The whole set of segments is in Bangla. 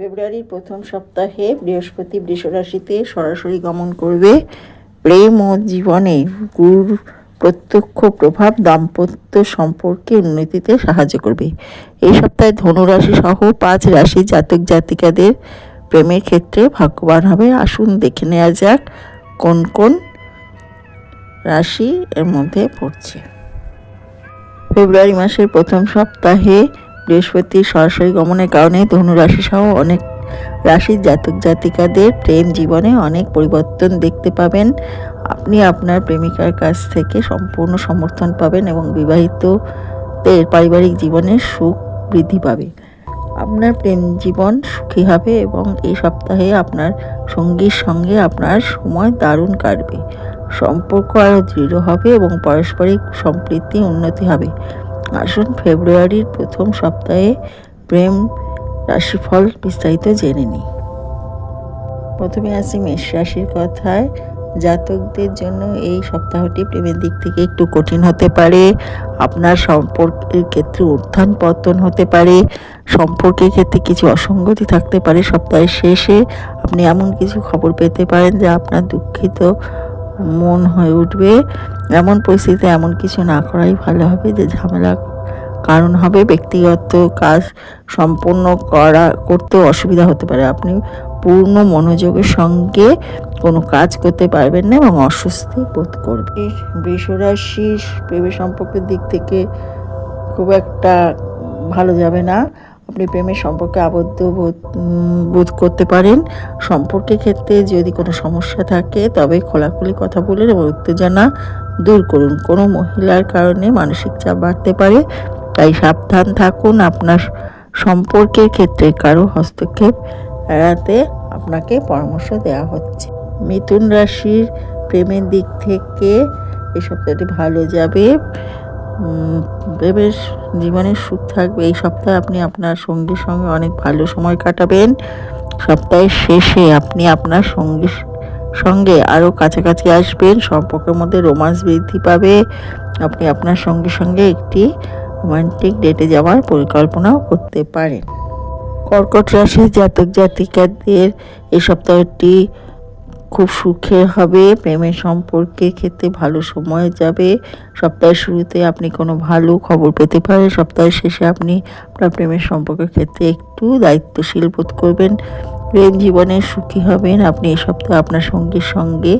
ফেব্রুয়ারির প্রথম সপ্তাহে বৃহস্পতি বৃষরাশিতে সরাসরি গমন করবে। প্রেম ও জীবনে গুরুর প্রত্যক্ষ প্রভাব দাম্পত্য সম্পর্কে উন্নতিতে সাহায্য করবে। এই সপ্তাহে ধনুরাশি সহ পাঁচ রাশি জাতক জাতিকাদের প্রেমের ক্ষেত্রে ভাগ্যবান হবে। আসুন দেখে নেওয়া যাক কোন কোন রাশি এর মধ্যে পড়ছে। ফেব্রুয়ারি মাসের প্রথম সপ্তাহে বৃহস্পতির সরাসরি গমনের কারণে ধনুরাশি সহ অনেক রাশির জাতক জাতিকাদের প্রেম জীবনে অনেক পরিবর্তন দেখতে পাবেন। আপনি আপনার প্রেমিকার কাছ থেকে সম্পূর্ণ সমর্থন পাবেন এবং বিবাহিতদের পারিবারিক জীবনে সুখ বৃদ্ধি পাবে। আপনার প্রেম জীবন সুখী হবে এবং এই সপ্তাহে আপনার সঙ্গীর সঙ্গে আপনার সময় দারুণ কাটবে। সম্পর্ক আরও দৃঢ় হবে এবং পারস্পরিক সম্প্রীতি উন্নতি হবে। আসুন, ফেব্রুয়ারির প্রথম সপ্তাহে প্রেম রাশিফল বিস্তারিত জেনে নিই। প্রথমে আসি মেষ রাশির কথায়। জাতকদের জন্য এই সপ্তাহটি প্রেমের দিক থেকে একটু কঠিন হতে পারে। আপনার সম্পর্কের ক্ষেত্রে উত্থান পতন হতে পারে। সম্পর্কের ক্ষেত্রে কিছু অসঙ্গতি থাকতে পারে সপ্তাহের শেষে। আপনি এমন কিছু খবর পেতে পারেন যা আপনার দুঃখিত মন হয়ে উঠবে। এমন পরিস্থিতিতে এমন কিছু না করাই ভালো হবে যে ঝামেলা কারণ হবে ব্যক্তিগত কাজ সম্পূর্ণ করা করতে অসুবিধা হতে পারে। আপনি পূর্ণ মনোযোগের সঙ্গে কোনো কাজ করতে পারবেন না এবং অস্বস্তি বোধ করবে বৃষরাশির প্রেমের সম্পর্কের দিক থেকে খুব একটা ভালো যাবে না। আপনি প্রেমের সম্পর্কে আবদ্ধ বোধ বোধ করতে পারেন। সম্পর্কের ক্ষেত্রে যদি কোনো সমস্যা থাকে, তবে খোলাখুলি কথা বলুন এবং উত্তেজনা দূর করুন। কোনো মহিলার কারণে মানসিক চাপ বাড়তে পারে। তাই সাবধান থাকুন, আপনার সম্পর্কের ক্ষেত্রে কারও হস্তক্ষেপ এড়াতে আপনাকে পরামর্শ দেওয়া হচ্ছে। মিথুন রাশির প্রেমের দিক থেকে এই সপ্তাহটি ভালো যাবে। প্রেমের জীবনের সুখ থাকবে। এই সপ্তাহে আপনি আপনার সঙ্গীর সঙ্গে অনেক ভালো সময় কাটাবেন। সপ্তাহের শেষে আপনি আপনার সঙ্গীর সঙ্গে আরও কাছাকাছি আসবেন। সম্পর্কের মধ্যে রোমান্স বৃদ্ধি পাবে। আপনি আপনার সঙ্গে সঙ্গে একটি রোমান্টিক ডেটে যাওয়ার পরিকল্পনাও করতে পারেন কর্কট রাশির জাতক জাতিকাদের এই সপ্তাহটি খুব সুখের হবে। প্রেমের সম্পর্কের ক্ষেত্রে ভালো সময় যাবে। সপ্তাহের শুরুতে আপনি কোনো ভালো খবর পেতে পারেন। সপ্তাহের শেষে আপনি আপনার প্রেমের সম্পর্কের ক্ষেত্রে একটু দায়িত্বশীল বোধ করবেন। প্রেম জীবনে সুখী হবেন। আপনি এই সপ্তাহে আপনার সঙ্গীর সঙ্গে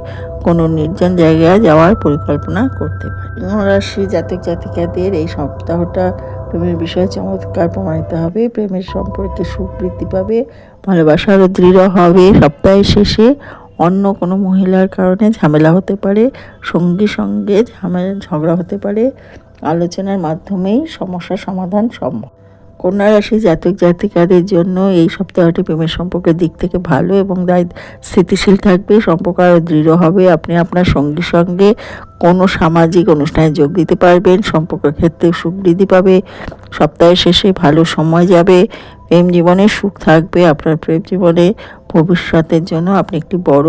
কোনো নির্জন জায়গায় যাওয়ার পরিকল্পনা করতে পারেন। রাশি জাতক জাতিকাদের এই সপ্তাহটা প্রেমের বিষয়ে চমৎকার প্রমাণিত হবে। প্রেমের সম্পর্কে সুখ বৃদ্ধি পাবে ভালোবাসা আরও দৃঢ় হবে। সপ্তাহের শেষে অন্য কোনো মহিলার কারণে ঝামেলা হতে পারে সঙ্গী সঙ্গে ঝামেলা ঝগড়া হতে পারে। আলোচনার মাধ্যমেই সমস্যার সমাধান সম্ভব। কন্যা রাশি জাতক জাতিকাদের জন্য এই সপ্তাহটি প্রেমের সম্পর্কের দিক থেকে ভালো এবং স্থিতিশীল থাকবে, সম্পর্ক আরও দৃঢ় হবে। আপনি আপনার সঙ্গীর সঙ্গে কোনো সামাজিক অনুষ্ঠানে যোগ দিতে পারবেন, সম্পর্কের ক্ষেত্রে সুখ বৃদ্ধি পাবে, সপ্তাহের শেষে ভালো সময় যাবে, প্রেম জীবনে সুখ থাকবে, আপনার প্রেম জীবনে ভবিষ্যতের জন্য আপনি একটি বড়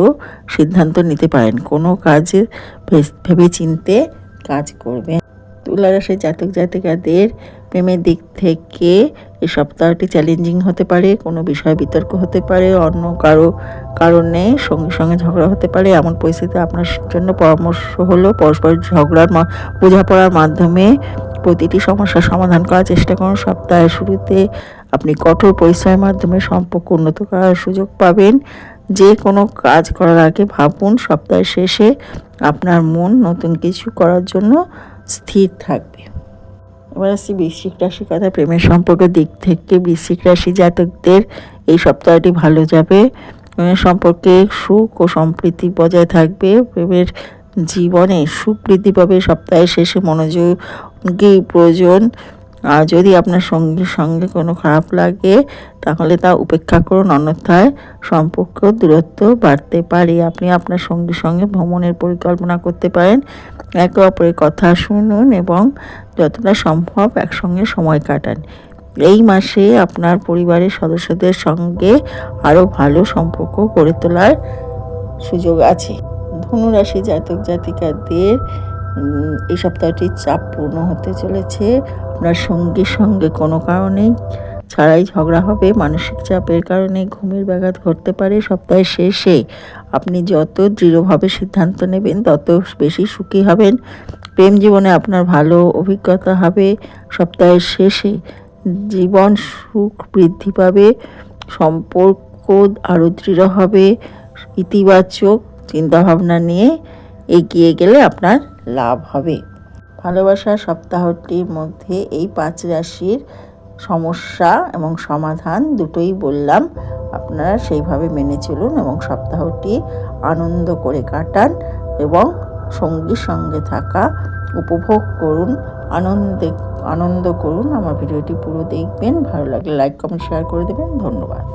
সিদ্ধান্ত নিতে পারেন। কোনো কাজে ভেবে চিনতে কাজ করবেন। তুলা রাশির জাতক জাতিকাদের প্রেমের দিক থেকে এই সপ্তাহটি চ্যালেঞ্জিং হতে পারে, কোনো বিষয়ে বিতর্ক হতে পারে, অন্য কারও কারণে সঙ্গে সঙ্গে ঝগড়া হতে পারে, এমন পরিস্থিতি আপনার জন্য পরামর্শ হলো পরস্পর ঝগড়ার বোঝাপড়ার মাধ্যমে প্রতিটি সমস্যার সমাধান করার চেষ্টা করুন। সপ্তাহের শুরুতে আপনি কঠোর পরিশ্রমের মাধ্যমে সম্পর্ক উন্নত করার সুযোগ পাবেন। যে কোনো কাজ করার আগে ভাবুন, সপ্তাহের শেষে আপনার মন নতুন কিছু করার জন্য স্থির থাকবে। এবার আসছি বৃশ্চিক রাশির কথা প্রেমের সম্পর্কের দিক থেকে। বৃশ্চিক রাশি জাতকদের এই সপ্তাহটি ভালো যাবে। সম্পর্কে সুখ ও সম্প্রীতি বজায় থাকবে। প্রেমের জীবনে সুখ বৃদ্ধি পাবে সপ্তাহের শেষে। মনোযোগী প্রয়োজন। আর যদি আপনার সঙ্গীর সঙ্গে কোনো খারাপ লাগে, তাহলে তা উপেক্ষা করুন। অন্যথায় সম্পর্ক দূরত্ব বাড়তে পারে। আপনি আপনার সঙ্গীর সঙ্গে ভ্রমণের পরিকল্পনা করতে পারেন। একে অপরের কথা শুনুন এবং যতটা সম্ভব একসঙ্গে সময় কাটান। এই মাসে আপনার পরিবারের সদস্যদের সঙ্গে আরও ভালো সম্পর্ক গড়ে তোলার সুযোগ আছে। ধনুরাশি জাতক জাতিকাদের এই সপ্তাহটি চাপপূর্ণ হতে চলেছে। আপনার সঙ্গীর সঙ্গে কোনো কারণেই ছাড়াই ঝগড়া হবে, মানসিক চাপের কারণে ঘুমের ব্যাঘাত ঘটতে পারে সপ্তাহের শেষে। আপনি যত দৃঢ়ভাবে সিদ্ধান্ত নেবেন, তত বেশি সুখী হবেন। প্রেম জীবনে আপনার ভালো অভিজ্ঞতা হবে। সপ্তাহের শেষে জীবন সুখ বৃদ্ধি পাবে, সম্পর্ক আরও দৃঢ় হবে। ইতিবাচক চিন্তাভাবনা নিয়ে এগিয়ে গেলে আপনার লাভ হবে। ভালোবাসা সপ্তাহটির মধ্যে এই পাঁচ রাশির সমস্যা এবং সমাধান দুটোই বললাম। আপনারা সেইভাবে মেনে চলুন এবং সপ্তাহটি আনন্দ করে কাটান এবং সঙ্গীর সঙ্গে থাকা, উপভোগ করুন, আনন্দে, আনন্দ করুন। আমার ভিডিওটি পুরো দেখবেন। ভালো লাগলে লাইক কমেন্ট শেয়ার করে দেবেন। ধন্যবাদ।